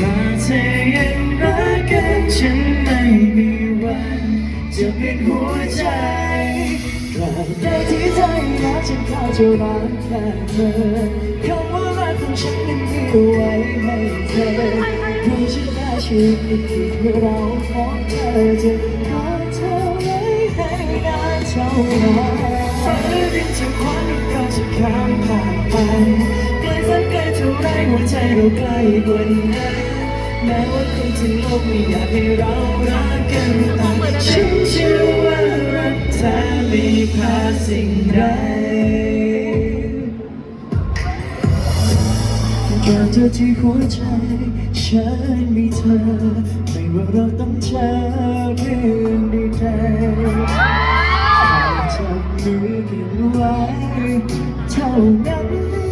ถ้าเธอยังรักกันฉันไม่มีวัน จะเปลี่ยนหัวใจตราบใดที่เธอยังรักฉันเขาจะรักแค่เธอคำว่ารักของฉันนั้นมีเอาไว้ให้เธอเพราะฉันได้ชีวิตทีเพื่เราของเธอจะขอเธอไว้ให้นานเท่านั้นฟ้าดินจะคว้าเราจะข้ามผ่านไปไกลสักไกลเท่าไรหัวใจเราใกล้กว่านั้น แม้ว่าคนทั้งโลกไม่อยากให้เรารักกันต่ฉันเชื่อว่ารักเธอไม่พาสิ่งใดแค่เธอที่หัวใจฉันมีเธอ ไม่ว่าเราต้องเจอเรื่องใดๆจับมือกันไว้เท่านั้น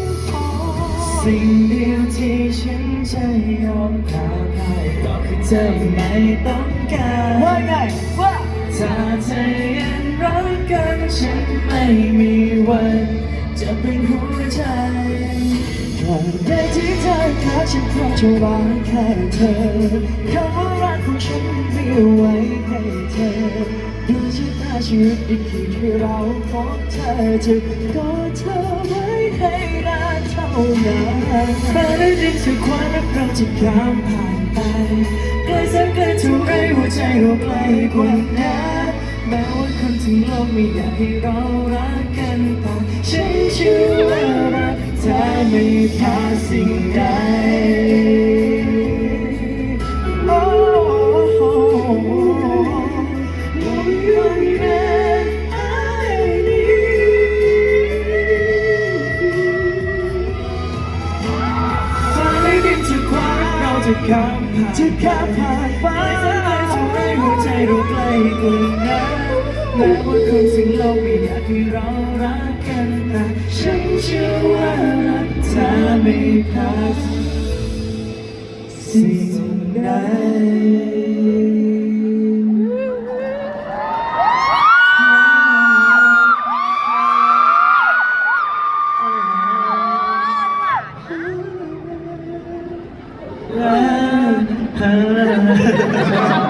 สิ่งเดียวที่ฉันจะยอมพาให้ก็คือเธอไม่ต้องการว่าไงว่าถ้าเธอยังรักกันฉันไม่มีวัน จะเป็นหัวใจตราบใดที่เธอขาดฉันเพราะจะรักแค่เธอคำว่ารักของฉัน ชีวิตอีกทีที่เราพบเธอจะกอดเธอไว้ให้นานเท่านั้นฟ้าได้ดินสุดความรักเราจะข้ามผ่านไปไกลแสนไกลเท่าไรหัวใจเราใกล้กว่านั้นแม้ว่าคนทั้งโลกไม่อยากให้เรารักกันต่ฉันเชื่อว่ารักเธอไม่พ จะข้ามผ่านจะข้ามผ่านฟ้าจะไปจะให้หัวใจเราใกล้กันนั้นแม้ว่าคนสิ่งโลกไม่อยากให้เรารักกันแต่ฉันเชื่อว่ารักเธอไม่พลาดสิ่งใด ฮ่า